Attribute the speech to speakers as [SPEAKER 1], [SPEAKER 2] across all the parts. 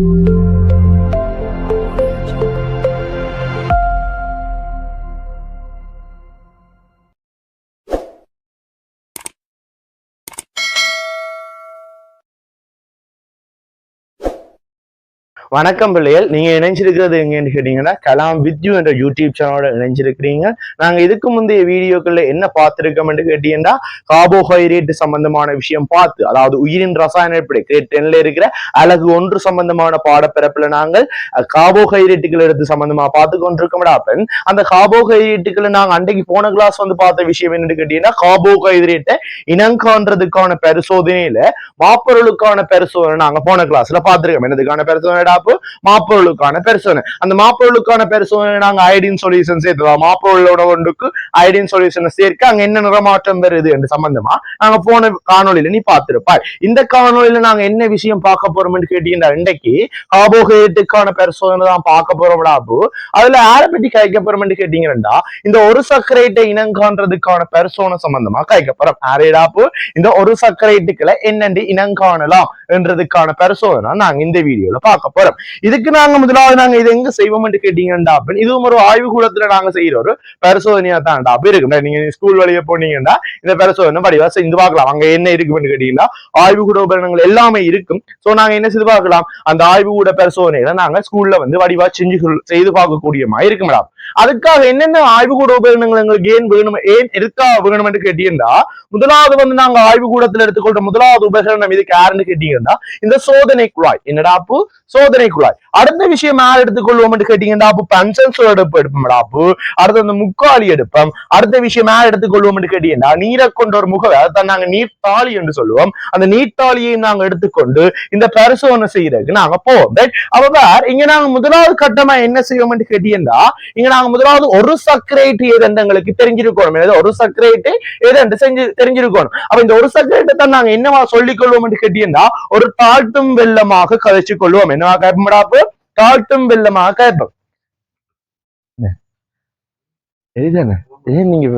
[SPEAKER 1] Thank you. வணக்கம் பிள்ளைகள். நீங்க இணைஞ்சிருக்கிறது எங்கன்னு கேட்டீங்கன்னா கலாம் வித் யூ என்ற யூடியூப் சேனலோட இணைஞ்சிருக்கிறீங்க. நாங்க இதுக்கு முந்தைய வீடியோக்கள்ல என்ன பார்த்திருக்கோம்னு கேட்டீங்கன்னா கார்போஹைட்ரேட் சம்பந்தமான விஷயம் பார்த்து அதாவது உயிரின் ரசாயன எப்படி கிரேட் டென்ல இருக்கிற அழகு ஒன்று சம்பந்தமான பாடப்பிறப்புல நாங்கள் கார்போஹைட்ரேட்டுகள் எடுத்து சம்பந்தமா பார்த்து கொண்டிருக்கோம்டா அப்பன். அந்த கார்போஹைட்ரேட்டுகளை நாங்க அன்றைக்கு போன கிளாஸ் வந்து பார்த்த விஷயம் என்னன்னு கேட்டீங்கன்னா கார்போஹைட்ரேட்டை இனங்காண்றதுக்கான பரிசோதனையில மாப்பொருளுக்கான பரிசோதனை நாங்க போன கிளாஸ்ல பார்த்திருக்கோம். என்னதுக்கான பரிசோதனைடாப்பு மாப்பொருளுக்கான பரிசோதனை அந்த மாப்பொருளுக்கான பரிசோதனை நாங்க ஐடின் சொல்யூஷன் சேர்த்துலாம் மாப்பொருளோட ஒன்றுக்கு ஐடின் சொல்யூஷனை சேர்க்க அங்க என்ன நிறமாற்றம் வருது என்று சம்பந்தமா நாங்க போன காணொலியில நீ பார்த்திருப்பாய். இந்த காணொலியில நாங்க என்ன விஷயம் பார்க்க போறோம்னு கேட்டீங்கன்னா இன்றைக்கு கார்போஹைட்ரேட்டுக்கான பரிசோதனை தான் பார்க்க போறோம்டாப்பு அதுல யாரை பத்தி கழிக்க போறோம்னு கேட்டீங்கன்னா இந்த ஒரு சர்க்கரைட்டை இனங்காண்றதுக்கான பரிசோதனை சம்பந்தமா கழிக்க போறோம். யாரேடாப்பு இந்த ஒரு சர்க்கரைட்டுக்களை என்னென்று இனங்காணலாம் என்றதுக்கான பரிசோதனை நாங்க இந்த வீடியோல பார்க்க போறோம். நேரம் இதுக்கு நாங்க முதலாவது நாங்க இது எங்க செய்வோம் செய்வோம்னு கேட்டீங்கன்னா இதுவும் ஒரு ஆய்வு கூடத்துல நாங்க செய்யற ஒரு பரிசோதனையா தான் அப்படி இருக்கு நீங்க ஸ்கூல் வழியே போனீங்கன்னா இந்த பரிசோதனை வடிவா செஞ்சு பார்க்கலாம். அங்க என்ன இருக்குன்னு கேட்டீங்கன்னா ஆய்வு கூட உபகரணங்கள் எல்லாமே இருக்கும். சோ நாங்க என்ன செய்து பார்க்கலாம்? அந்த ஆய்வு கூட பரிசோதனையில நாங்க ஸ்கூல்ல வந்து வடிவா செஞ்சு செய்து பார்க்கக்கூடிய மாதிரி இருக்கு மேடம் அதுக்காக என்னென்ன ஆய்வு கூட உபகரணங்கள் எங்களுக்கு ஏன் வேணும் ஏன் எதுக்காக என்று கேட்டீங்கன்னா முதலாவது வந்து நாங்க ஆய்வு கூடத்துல எடுத்துக்கொள்ற முதலாவது உபகரணம் இதுக்கு யாருன்னு கேட்டீங்கன்னா இந்த சோதனை குழாய் என்னடா அப்போ? சோதனை குழாய் அடுத்த விஷயம் யார் எடுத்துக்கொள்வோம் கேட்டீங்கன்னா அப்போ பஞ்சன்ஸ் எடுப்பு எடுப்போம்டா அப்பு அடுத்து அந்த முக்காலி எடுப்போம். அடுத்த விஷயம் யார் எடுத்துக்கொள்வோம் கேட்டீங்கன்னா நீரை கொண்ட ஒரு முகவை அதான் நாங்க நீர்த்தாளி என்று சொல்லுவோம். அந்த நீர்த்தாளியை நாங்க எடுத்துக்கொண்டு இந்த பரிசோதனை செய்யறதுக்கு நாங்க போவோம். ரைட் அப்ப இங்க நாங்க முதலாவது கட்டமா என்ன செய்வோம் கேட்டீங்கன்னா இங்க நாங்க முதலாவது ஒரு சக்கரேட் ஏதென்று எங்களுக்கு தெரிஞ்சிருக்கணும். ஒரு சர்க்கரேட் ஏதென்று செஞ்சு தெரிஞ்சிருக்கணும். அப்ப இந்த ஒரு சக்கரேட்டை தான் நாங்க என்னவா சொல்லிக் கொள்வோம் கேட்டீங்கன்னா ஒரு தாழ்த்தும் வெள்ளமாக கதைச்சு கொள்வோம் என்னவா கேட்போம்டாப்பு காட்டும் வெள்ளமாக கேட்போம் இதுதானே ஏன் நீங்க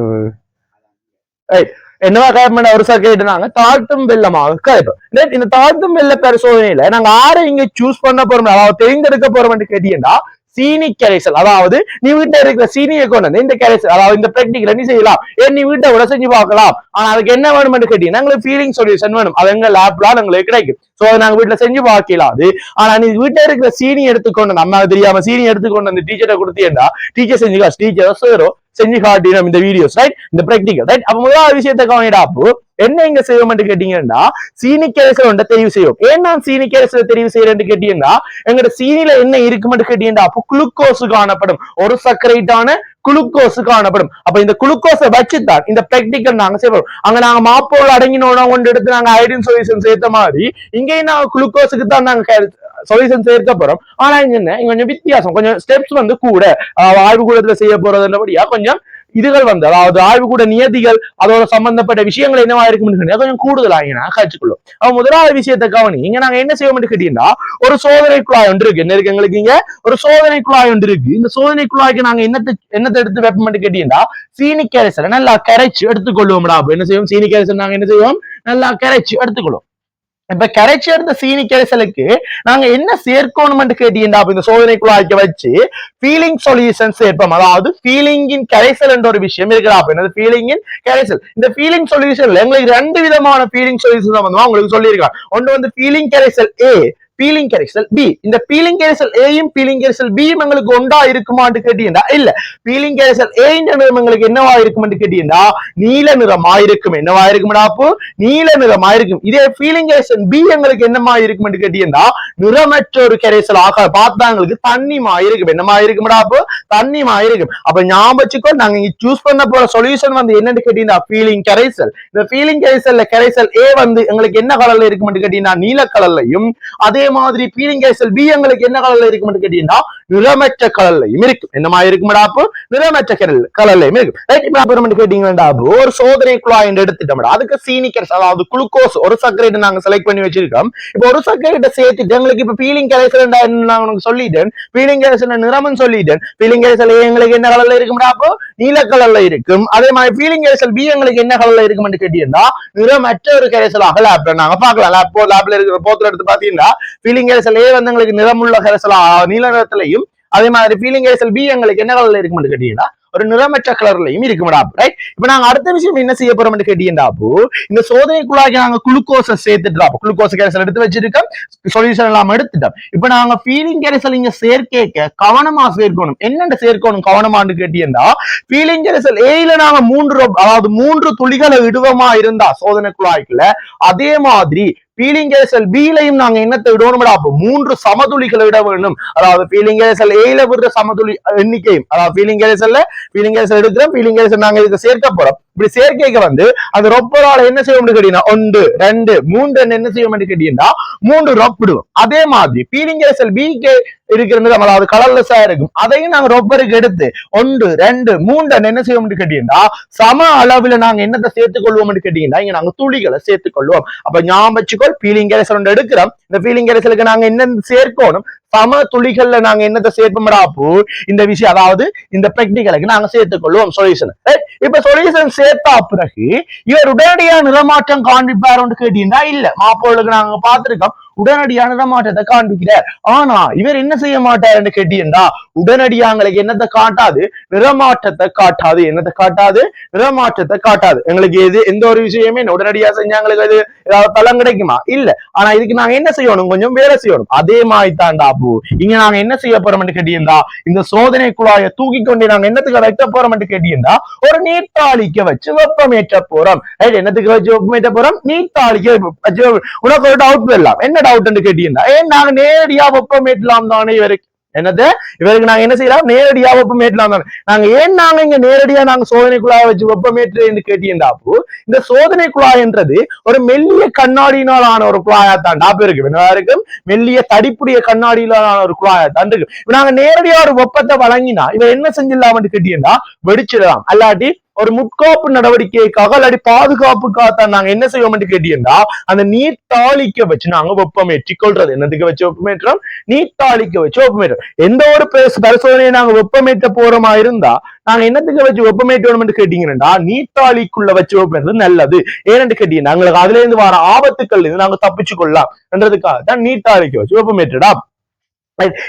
[SPEAKER 1] என்னவா கயப்பட ஒரு சர்க்கரேட் நாங்க தாழ்த்தும் வெள்ளமாக கேட்போம் இந்த தாழ்த்தும் வெள்ள பரிசோதனையில நாங்க ஆரை இங்க சூஸ் பண்ண போறோம். அவ தேர்ந்தெடுக்க போறோம்னு கேட்டீங்கன்னா சீனி கரைசல் அதாவது நீ வீட்டுல இருக்கிற சீனியை கொண்டு வந்து இந்த கரைசல் அதாவது இந்த பிராக்டிகல் நீ செய்யலாம். ஏன் நீ வீட்டை விட செஞ்சு பார்க்கலாம்? ஆனா அதுக்கு என்ன வேணும்னு கேட்டீங்கன்னா எங்களுக்கு ஃபீலிங் சொல்யூஷன் வேணும். அது எங்க லேப்ல எங்களுக்கு கிடைக்கும். சோ அதை நாங்க வீட்டுல செஞ்சு பார்க்கலாம். அது ஆனா நீ வீட்டுல இருக்கிற சீனி எடுத்துக்கொண்டு நம்ம தெரியாம சீனி எடுத்துக்கொண்டு அந்த டீச்சரை கொடுத்தீங்கன்னா டீச்சர் செஞ்சுக்கா டீச்சர் சேரும் செஞ்சு காட்டினோம் இந்த வீடியோஸ் ரைட் இந்த பிராக்டிகல் ரைட் அப்ப முதலாவது விஷயத்தை கவனிடா அப்போ. என்ன இங்க செய்வோம்னு கேட்டீங்கன்னா சீனி கேரசல் ஒன்றை தெரிவு செய்வோம். ஏன் நான் சீனி கேரசல் தெரிவு செய்யறேன்னு கேட்டீங்கன்னா எங்கட சீனில என்ன இருக்குமென்னு கேட்டீங்கன்னா அப்போ குளுக்கோஸ் காணப்படும். ஒரு சர்க்கரைட்டான குளுக்கோஸ் காணப்படும். அப்ப இந்த குளுக்கோஸை வச்சுதான் இந்த பிராக்டிக்கல் நாங்க செய்வோம். அங்க நாங்க மாப்போல் அடங்கினோட கொண்டு எடுத்து நாங்க ஐடின் சொல்யூஷன் சேர்த்த மாதிரி இங்கேயும் நாங்க குளுக்கோஸுக்கு தான் நாங்க சொல்யூஷன் சேர்க்க போறோம் ஆனா இங்க என்ன? கொஞ்சம் வித்தியாசம். கொஞ்சம் ஸ்டெப்ஸ் வந்து கூட. ஆய்வு கூடத்துல செய்ய போறதுன்றபடியா கொஞ்சம் இதுகள் வந்து அதாவது ஆய்வு கூட நியதிகள் அதோட சம்பந்தப்பட்ட விஷயங்கள் என்னவா இருக்கும்னு கொஞ்சம் கூடுதலாக நான் அவன் முதலாவது விஷயத்தை கவனி. இங்க நாங்க என்ன செய்வோம்னு கேட்டீங்கன்னா ஒரு சோதனை குழாய் ஒன்று இருக்கு. என்ன இருக்கு எங்களுக்கு இங்க? ஒரு சோதனை குழாய் ஒன்று இருக்கு. இந்த சோதனை குழாய்க்கு நாங்க என்னத்தை என்னத்தை எடுத்து வைப்போம்னு கேட்டீங்கன்னா சீனி கரைசலை நல்லா கரைச்சு எடுத்துக்கொள்வோம்டா. அப்ப என்ன செய்வோம்? சீனி கரைசல் நாங்க என்ன செய்வோம்? நல்லா கரைச்சு எடுத்துக்கொள்வோம். இப்ப கரைச்சி எடுத்த சீனி கரைசலுக்கு நாங்க என்ன சேர்க்கணும்னு கேட்டீங்கன்னா இந்த சோதனை குழாய்க்கு வச்சு ஃபீலிங் சொல்யூஷன் சேர்ப்போம். அதாவது ஃபீலிங்கின் கரைசல் என்ற ஒரு விஷயம் இருக்கிறா அப்ப ஃபீலிங்கின் கரைசல். இந்த ஃபீலிங் சொல்யூஷன்ல எங்களுக்கு ரெண்டு விதமான ஃபீலிங் சொல்யூஷன் சம்பந்தமா உங்களுக்கு சொல்லியிருக்காங்க ஒன்று வந்து ஃபீலிங் கரைசல் ஏ பீலிங் கரைசல் பி இந்த பீலிங் கரைசல் ஏயும் பீலிங் கரைசல் பியும் எங்களுக்கு ஒன்றா இருக்குமான்னு கேட்டீங்கன்னா இல்ல. பீலிங் கரைசல் ஏ நிறம் எங்களுக்கு என்னவா இருக்கும்னு கேட்டீங்கன்னா நீல நிறமா இருக்கும். என்னவா இருக்கும்டா அப்போ? நீல நிறமா இருக்கும். இதே பீலிங் கரைசல் பி எங்களுக்கு என்னமா இருக்கும்னு கேட்டீங்கன்னா நிறமற்ற ஒரு கரைசல் ஆக பார்த்தா எங்களுக்கு தண்ணிமா இருக்கும். என்னமா இருக்கும்டா அப்போ? தண்ணிமா இருக்கும். அப்ப ஞாபகம் வச்சுக்கோ நாங்க இங்க சூஸ் பண்ண போற சொல்யூஷன் வந்து என்னன்னு கேட்டீங்கன்னா ஃபீலிங் கரைசல் இந்த பீலிங் கரைசல்ல கரைசல் ஏ வந்து எங்களுக்கு என்ன கலர்ல இருக்கும்னு கேட்டீங்கன்னா நீல கலர்லையும் அதே மாதிரி ஃபீலிங் கரைசல் பி எங்களுக்கு என்ன கலர்ல இருக்கும்னு கேட்டீங்கன்னா நிறமற்ற கலர்லையும் இருக்கும். என்னமா இருக்கும்டா அப்போ? நிறமற்ற கலர் கலர்லையும் இருக்கும். கேட்டீங்கன்னா ஒரு சோதனை குழாய் எடுத்துட்டோம்டா. அதுக்கு சீனிக்கர்ஸ் அதாவது குளுக்கோஸ் ஒரு சர்க்கரைட் நாங்க செலக்ட் பண்ணி வச்சிருக்கோம். இப்போ ஒரு சர்க்கரைட்டை சேர்த்துட்டு எங்களுக்கு இப்ப பீலிங் கரைசல் நான் உனக்கு சொல்லிட்டேன். பீலிங் கரைசல் நிறமும் சொல்லிட்டேன். பீலிங் கரைசல் எங்களுக்கு என்ன கலர்ல இருக்கும்டா அப்போ? நீல கலர்ல இருக்கும். அதே மாதிரி பீலிங் கரைசல் பி எங்களுக்கு என்ன கலர்ல இருக்கும்னு கேட்டீங்கன்னா நிறமற்ற ஒரு கரைசலாக லேப்ல நாங்க பாக்கலாம் லேப் லேப்ல இருக்கிற போத்துல எடுத்து பாத்தீங்கன்னா ஃபீலிங் கரைசல் ஏ வந்து எங்களுக்கு நிறமுள்ள கரைசல் நீல நிறத்திலையும் அதே மாதிரி ஃபீலிங் கரைசல் பி எங்களுக்கு என்ன கலர்ல இருக்கும்னு கேட்டீங்கன்னா ஒரு நிறமற்ற கலர்லையும் இருக்கும்டா ரைட் இப்ப நாங்க அடுத்த விஷயம் என்ன செய்ய போறோம்னு கேட்டீங்கன்னா அப்போ இந்த சோதனைக்குள்ளாக நாங்க குளுக்கோஸை சேர்த்துட்டோம் குளுக்கோஸ் கேரசல் எடுத்து வச்சிருக்கோம் சொல்யூஷன் எல்லாம் எடுத்துட்டோம். இப்ப நாங்க ஃபீலிங் கரைசல் இங்க சேர்க்க கவனமா சேர்க்கணும். என்னென்ன சேர்க்கணும் கவனமான்னு கேட்டீங்கன்னா ஃபீலிங் கரைசல் ஏல நாங்க மூன்று அதாவது மூன்று துளிகளை இடுவமா இருந்தா சோதனை அதே மாதிரி ஃபீலிங் பிலையும் நாங்க என்னத்தை விடணும்டா. அப்போ மூன்று சமதுளிகளை விட வேண்டும். அதாவது ஃபீலிங் ஏல விடுற சமதுளி எண்ணிக்கையும் அதாவது ஃபீலிங் கரைசல்ல ஃபீலிங் கரைசல் எடுக்கிறோம் ஃபீலிங் நாங்க இதுக்கு சேர்க்க போறோம். இப்படி சேர்க்கைக்கு வந்து அந்த ரொப்பரால என்ன செய்ய முடியும் கேட்டீங்கன்னா ஒன்று ரெண்டு மூன்று என்ன செய்ய முடியும் கேட்டீங்கன்னா மூன்று ரொப்பிடுவோம் அதே மாதிரி ஃபீலிங் பி கே இருக்கிறது அதாவது கலர்லெஸ்ஸா இருக்கும். அதையும் நாங்க ரொப்பருக்கு எடுத்து ஒன்று ரெண்டு மூன்று என்ன செய்வோம் கேட்டீங்கன்னா சம அளவுல நாங்க என்னத்தை சேர்த்துக் கொள்வோம் கேட்டீங்கன்னா இங்க நாங்க துளிகளை சேர்த்துக் கொள்வோம். அப்ப ஞாபகம் வச்சுக்கோள் ஃபீலிங் கேரசல் ஒன்று எடுக்கிறோம். இந்த ஃபீலிங் கேரசலுக்கு நாங்க என்ன சேர்க்கணும்? சம துளிகள்ல நாங்க என்னத்தை சேர்ப்போம்டா அப்போ? இந்த விஷயம் அதாவது இந்த பிராக்டிகலுக்கு நாங்க சேர்த்துக் கொள்வோம் சொல்யூஷன் இப்ப சொல்யூஷன் சேர்த்தா பிறகு இவர் உடனடியா நிறமாற்றம் காண்பிப்பாருன்னு கேட்டீங்கன்னா இல்ல. மாப்பிள்ளைக்கு நாங்க பார்த்திருக்கோம் உடனடியா நிறமாற்றத்தை காண்பிக்கிறார். ஆனா இவர் என்ன செய்ய மாட்டாருன்னு கேட்டீங்கன்னா உடனடியாங்களுக்கு என்னத்தை காட்டாது? நிறமாற்றத்தை காட்டாது. என்னத்தை காட்டாது? நிறமாற்றத்தை காட்டாது. எங்களுக்கு எது எந்த ஒரு விஷயமே உடனடியா செஞ்சாங்களுக்கு அது ஏதாவது பலம் கிடைக்குமா? இல்ல. ஆனா இதுக்கு நாங்க என்ன செய்யணும்? கொஞ்சம் வேலை செய்யணும். அதே மாதிரி தான்டா பூ இங்க நாங்க என்ன செய்ய போறோம்னு கேட்டீங்கன்னா இந்த சோதனை குழாயை தூக்கி கொண்டு நாங்க என்னத்துக்கு வைக்க போறோம்னு கேட்டீங்கன்னா ஒரு நீர்த்தாளிக்க வச்சு வெப்பமேற்ற போறோம். ரைட் என்னத்துக்கு வச்சு வெப்பமேற்ற போறோம்? நீர்த்தாளிக்க வச்சு உனக்கு ஒரு டவுட் வரலாம். என்ன டவுட்னு கேட்டீங்கன்னா ஏன் நாங்க நேரடியா வெப்பமேற்றலாம் தானே இவருக்கு. என்னது? இவருக்கு நாங்க என்ன செய்யலாம்? நேரடியா வெப்பமேட்டலாம் தானே நாங்க ஏன் நாங்க இங்க நேரடியா நாங்க சோதனை குழாயை வச்சு வெப்பமேற்று என்று அப்போ இந்த சோதனை குழாய்ன்றது ஒரு மெல்லிய கண்ணாடியினாலான ஒரு குழாயா தான் டாப் இருக்கு. என்னவா இருக்கும்? மெல்லிய தடிப்புடைய கண்ணாடியிலான ஒரு குழாயா தான் இருக்கு நாங்க நேரடியா ஒரு வெப்பத்தை வழங்கினா இவன் என்ன செஞ்சிடலாம்னு கேட்டீங்கன்னா வெடிச்சிடலாம். அல்லாட்டி ஒரு முட்காப்பு நடவடிக்கைக்காக இல்லாட்டி பாதுகாப்புக்காக நாங்க என்ன செய்வோம்னு கேட்டீங்கன்னா அந்த நீர் தாளிக்க வச்சு நாங்க வெப்பமேற்றி கொள்றது. என்னத்துக்கு வச்சு வெப்பமேற்றோம் நீர் தாளிக்க வச்சு வெப்பமேற்றோம் எந்த ஒரு பரிசோதனையை நாங்க வெப்பமேற்ற போறோமா இருந்தா நாங்க என்னத்துக்கு வச்சு வெப்பமேற்றோம்னு கேட்டீங்கன்னா நீர்த்தாளிக்குள்ள வச்சு வெப்பமேற்றது நல்லது. ஏன்னு கேட்டீங்கன்னா எங்களுக்கு அதுல இருந்து வர ஆபத்துக்கள் இருந்து நாங்க தப்பிச்சு கொள்ளலாம் என்றதுக்காக தான் நீர்த்தாளிக்க வச்சு வெப்பமேற்றடா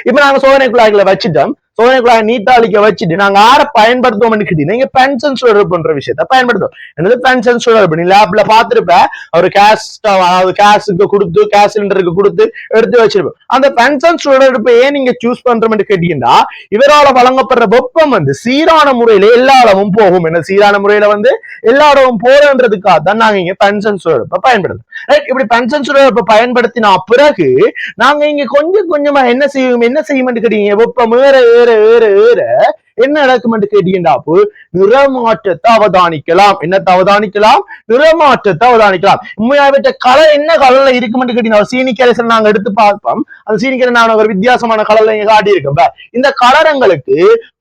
[SPEAKER 1] இப்ப நாங்க சோதனை குழாய்களை வச்சுட்டோம். சோதனை நீட்டா நீட்டாளிக்க வச்சுட்டு நாங்க யாரை பயன்படுத்துவோம்னு கேட்டீங்கன்னா நீங்க பென்ஷன் சுழல் பண்ற விஷயத்த பயன்படுத்துவோம். என்னது பென்ஷன் சுழல் நீ லேப்ல பாத்துருப்ப ஒரு கேஷ் அதாவது கேஸுக்கு கொடுத்து கேஸ் சிலிண்டருக்கு கொடுத்து எடுத்து வச்சிருப்போம். அந்த பென்ஷன் சுழற்ப்பு ஏன் நீங்க சூஸ் பண்றோம்னு கேட்டீங்கன்னா இவரால வழங்கப்படுற வெப்பம் வந்து சீரான முறையில எல்லா அளவும் போகும். என்ன சீரான முறையில வந்து எல்லா அளவும் போறன்றதுக்காக தான் நாங்க இங்க பென்ஷன் சுழற்பை பயன்படுத்தும் இப்படி பென்ஷன் சுழற்பை பயன்படுத்தினா பிறகு நாங்க இங்க கொஞ்சம் கொஞ்சமா என்ன செய்வோம் என்ன செய்யும் கேட்டீங்க? வெப்பம் வேற ஏற ஏற ஏற. என்ன நடக்கும்னு கேட்டீங்கன்னா அப்போ நிறமாற்றத்தை அவதானிக்கலாம். என்னத்தை அவதானிக்கலாம்? நிறமாற்றத்தை அவதானிக்கலாம். உண்மையாவிட்ட கலர் என்ன கலர்ல இருக்கும்னு கேட்டீங்கன்னா சீனி கரைசல் நாங்க எடுத்து பார்ப்போம். அந்த சீனி கரை நான் ஒரு வித்தியாசமான கலர்ல இங்க காட்டியிருக்கேன். இந்த கலரங்களுக்கு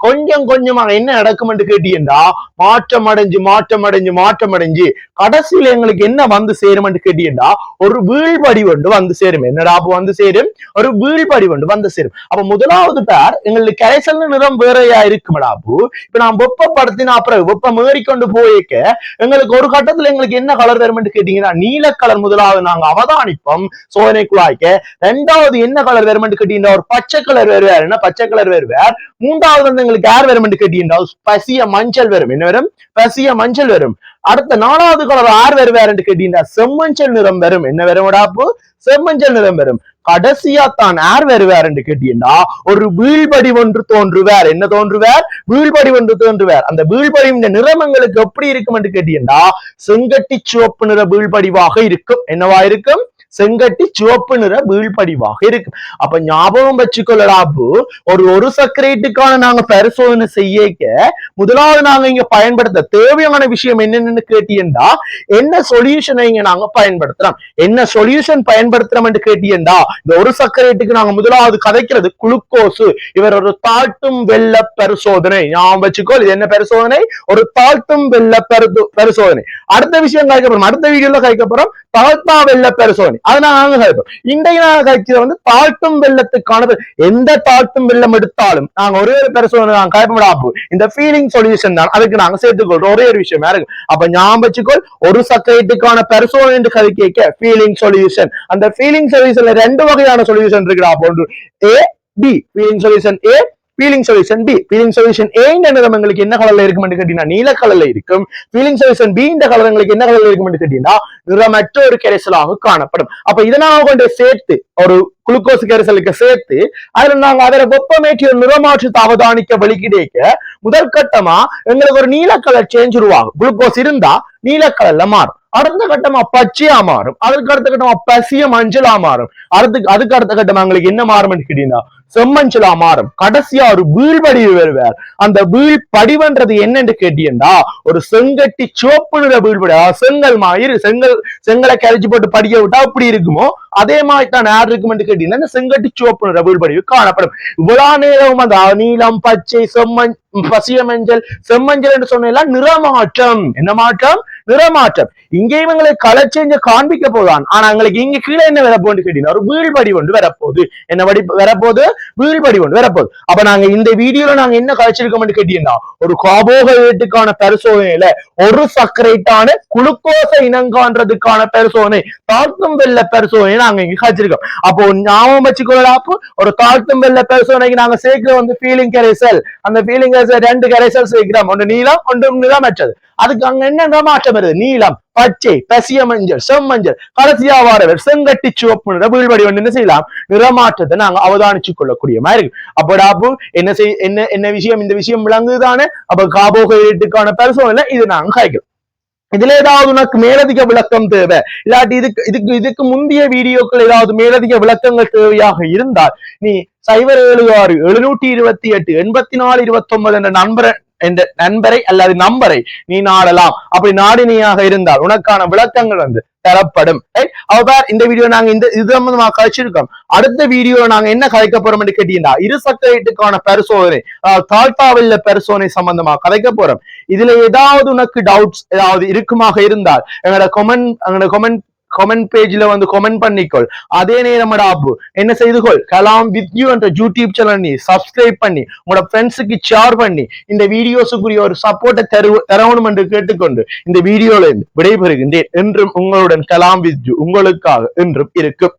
[SPEAKER 1] கொஞ்சம் கொஞ்சமாக என்ன நடக்கும்னு கேட்டீங்கன்னா மாற்றம் அடைஞ்சு மாற்றம் அடைஞ்சு மாற்றம் அடைஞ்சு கடைசியில எங்களுக்கு என்ன வந்து சேரும்னு கேட்டீங்கன்னா ஒரு வீழ்படி ஒன்று வந்து சேரும். என்னடா அப்போ வந்து சேரும்? ஒரு வீழ்படி ஒன்று வந்து சேரும். அப்ப முதலாவது பேர் எங்களுக்கு கரைசல் நிறம் வேறையா இருக்கு அப்போ. இப்ப நான் வெப்பப்படுத்தின அப்புறம் வெப்பம் ஏறிக்கொண்டு போயிருக்க எங்களுக்கு ஒரு கட்டத்துல எங்களுக்கு என்ன கலர் வரும்னு கேட்டீங்கன்னா நீல கலர் முதலாவது நாங்க அவதானிப்போம் சோதனை ரெண்டாவது என்ன கலர் வரும்னு கேட்டீங்கன்னா ஒரு பச்சை கலர் வேறு என்ன பச்சை கலர் வருவார் மூன்றாவது வந்து எங்களுக்கு யார் வரும்னு கேட்டீங்கன்னா பசிய மஞ்சள் வரும் என்ன வரும் பசிய மஞ்சள் வரும் அடுத்த நாலாவது கலர் ஆர் வருவாருன்னு கேட்டீங்கன்னா செம்மஞ்சள் நிறம் வரும் என்ன வரும் அப்போ? செம்மஞ்சள் நிறம் வரும் கடைசியா தான் யார் என்று கேட்டீங்கன்னா ஒரு வீழ்படி ஒன்று தோன்றுவார். என்ன தோன்றுவார்? வீழ்படி ஒன்று தோன்றுவார். அந்த வீழ்படி இந்த நிறமங்களுக்கு எப்படி இருக்கும் என்று கேட்டீங்கன்னா செங்கட்டி சிவப்பு நிற வீழ்படிவாக இருக்கும். என்னவா இருக்கும்? செங்கட்டி சிவப்பு நிற வீழ்படிவாக இருக்கும். அப்ப ஞாபகம் வச்சுக்கொள்ளடா அப்பு ஒரு ஒரு சக்கரேட்டுக்கான நாங்க பரிசோதனை செய்யக்க முதலாவது நாங்க இங்க பயன்படுத்த தேவையான விஷயம் என்னன்னு கேட்டீங்கன்னா என்ன சொல்யூஷனை இங்க நாங்க பயன்படுத்துறோம்? என்ன சொல்யூஷன் பயன்படுத்துறோம் என்று கேட்டீங்கன்னா இந்த ஒரு சக்கரேட்டுக்கு நாங்க முதலாவது கதைக்கிறது குளுக்கோசு. இவர் ஒரு தாழ்த்தும் வெள்ள பரிசோதனை. ஞாபகம் வச்சுக்கோ இது என்ன பரிசோதனை? ஒரு தாழ்த்தும் வெள்ள பரிசோதனை. அடுத்த விஷயம் கழிக்கப்படுறோம் போறோம். அடுத்த வீடியோல கதைக்க போறோம். தாழ்த்தா வெள்ள பரிசோதனை. அதனால நாங்க கழிப்போம் இன்றைக்கு நாங்க கழிக்கிறது வந்து தாழ்த்தும் வெள்ளத்துக்கானது எந்த தாழ்த்தும் வெள்ளம் எடுத்தாலும் நாங்க ஒரே ஒரு பெருசு நாங்க கழிப்போம் இந்த ஃபீலிங் சொல்யூஷன் தான். அதுக்கு நாங்க சேர்த்துக்கொள்றோம். ஒரே ஒரு விஷயம் இருக்கு அப்ப ஞாபகம் வச்சுக்கொள் ஒரு சக்கரைட்டுக்கான பெருசோன் என்று கதை கேட்க ஃபீலிங் சொல்யூஷன் அந்த ஃபீலிங் சொல்யூஷன்ல ரெண்டு வகையான சொல்யூஷன் இருக்குடா போன்று A B Fehling solution A Fehling solution B Fehling solution A இந்த நிறம் எங்களுக்கு என்ன கலர்ல இருக்கும் கேட்டீங்கன்னா நீல கலர்ல இருக்கும் ஃபீலிங் சொல்யூஷன் பி இந்த கலர் எங்களுக்கு என்ன கலர்ல இருக்கும் கேட்டீங்கன்னா நிறமற்ற ஒரு கரைசலாக காணப்படும் அப்ப இதனால கொண்டு சேர்த்து ஒரு குளுக்கோஸ் கரைசலுக்கு சேர்த்து அதுல நாங்க அதோட வெப்பமேற்றிய நிறமாற்று அவதானிக்க வழி கிடைக்க முதல் கட்டமா எங்களுக்கு ஒரு நீல கலர் சேஞ்ச் உருவாகும் குளுக்கோஸ் இருந்தா நீல கலர்ல மாறும் அடுத்த கட்டமா பச்சையா மாறும் அதுக்கு அடுத்த கட்டமா பசிய மஞ்சளா மாறும் அடுத்து அதுக்கு அடுத்த கட்டமா எங்களுக்கு என்ன மாறும்னு கேட்டீங்கன்னா செம்மஞ்சளா மாறும். கடைசியா ஒரு வீழ்படிவு வருவார். அந்த வீழ் படிவன்றது என்னன்னு கேட்டீங்கடா ஒரு செங்கட்டி சிவப்பு நிற வீழ்படி செங்கல் மாதிரி செங்கல் செங்கலை கரைச்சி போட்டு படிக்க விட்டா அப்படி இருக்குமோ அதே மாதிரி தான் யார் இருக்குமென்று கேட்டீங்கன்னா இந்த செங்கட்டி சிவப்பு நிற வீழ்படிவு காணப்படும். இவ்வளவு நேரம் அந்த நீலம் பச்சை செம்மஞ் பசிய மஞ்சள் செம்மஞ்சள் என்று சொன்னா நிறமாற்றம். என்ன மாற்றம்? நிறமாற்றம். இங்கே இவங்களை கலர் சேஞ்ச காண்பிக்க போதான். ஆனா எங்களுக்கு இங்க கீழே என்ன வரப்போன்னு கேட்டீங்கன்னா ஒரு வீழ்படி ஒன்று வரப்போகுது. என்ன படி வரப்போகுது? வீழ்படி ஒன்று வரப்போகுது. அப்ப நாங்க இந்த வீடியோல நாங்க என்ன கழிச்சிருக்கோம்னு கேட்டீங்கன்னா ஒரு கார்போஹைட்ரேட்டுக்கான பரிசோதனையில ஒரு சர்க்கரைட்டான குளுக்கோசை இனங்கான்றதுக்கான பரிசோதனை தாழ்த்தும் வெள்ள பரிசோதனை நாங்க இங்க கழிச்சிருக்கோம். அப்போ ஞாபகம் வச்சுக்கொள்ளலாப்பு ஒரு தாழ்த்தும் வெள்ள பரிசோதனைக்கு நாங்க சேர்க்கிற வந்து ஃபீலிங் கரைசல் அந்த ஃபீலிங் கரைசல் ரெண்டு கரைசல் சேர்க்கிறோம். ஒன்று நீளம் ஒன்று நிறமற்றது அதுக்கு அங்க என்ன மாற்றம் வருது? நீளம் பச்சை பசிய மஞ்சள் செம்மஞ்சள் கடைசியா வாரவர் செங்கட்டி சிவப்பு நிற வீழ்வடி வந்து என்ன செய்யலாம்? நிறமாற்றத்தை நாங்க அவதானிச்சு கொள்ளக்கூடிய மாதிரி இருக்கு. அப்படாப்பு என்ன செய் என்ன என்ன விஷயம்? இந்த விஷயம் விளங்குதானே அப்ப கார்போஹைட்ரேட்டுக்கான பரிசோதனை இது நாங்க காய்க்கிறோம். இதுல ஏதாவது உனக்கு மேலதிக விளக்கம் தேவை? இல்லாட்டி இதுக்கு இதுக்கு இதுக்கு முந்தைய வீடியோக்கள் ஏதாவது மேலதிக விளக்கங்கள் தேவையாக இருந்தால் நீ சைபர் ஏழு ஆறு எழுநூற்றி இருபத்தி எட்டு எண்பத்தி நாலு இருபத்தி ஒன்பது என்ற நண்பரை என்ற நண்பரை அல்லது நம்பரை நீ நாடலாம். அப்படி நாடினியாக இருந்தால் உனக்கான விளக்கங்கள் வந்து தரப்படும். அவர் இந்த வீடியோ நாங்க இந்த இது சம்பந்தமா கழிச்சிருக்கோம். அடுத்த வீடியோ நாங்க என்ன கதைக்க போறோம் கேட்டீங்கன்னா இரு சக்கரைட்டுக்கான பரிசோதனை தாழ்த்தாவில் பரிசோதனை சம்பந்தமா கதைக்க போறோம். இதுல ஏதாவது உனக்கு டவுட்ஸ் ஏதாவது இருக்குமாக இருந்தால் எங்களோட கொமெண்ட் எங்களோட கொமெண்ட் கமெண்ட் பேஜ்ல வந்து கமெண்ட் பண்ணிக்கொள். அதே நேரம் ஆப்பு என்ன செய்து கொள்? கலாம் வித் யூ என்ற யூடியூப் சேனல் நீ சப்ஸ்கிரைப் பண்ணி உங்களோட ஃப்ரெண்ட்ஸுக்கு ஷேர் பண்ணி இந்த வீடியோஸுக்குரிய ஒரு சப்போர்ட்டை தரு தரணும் என்று கேட்டுக்கொண்டு இந்த வீடியோல இருந்து விடைபெறுகின்றேன் என்றும் உங்களுடன் கலாம் வித் யூ உங்களுக்காக என்றும் இருக்கும்.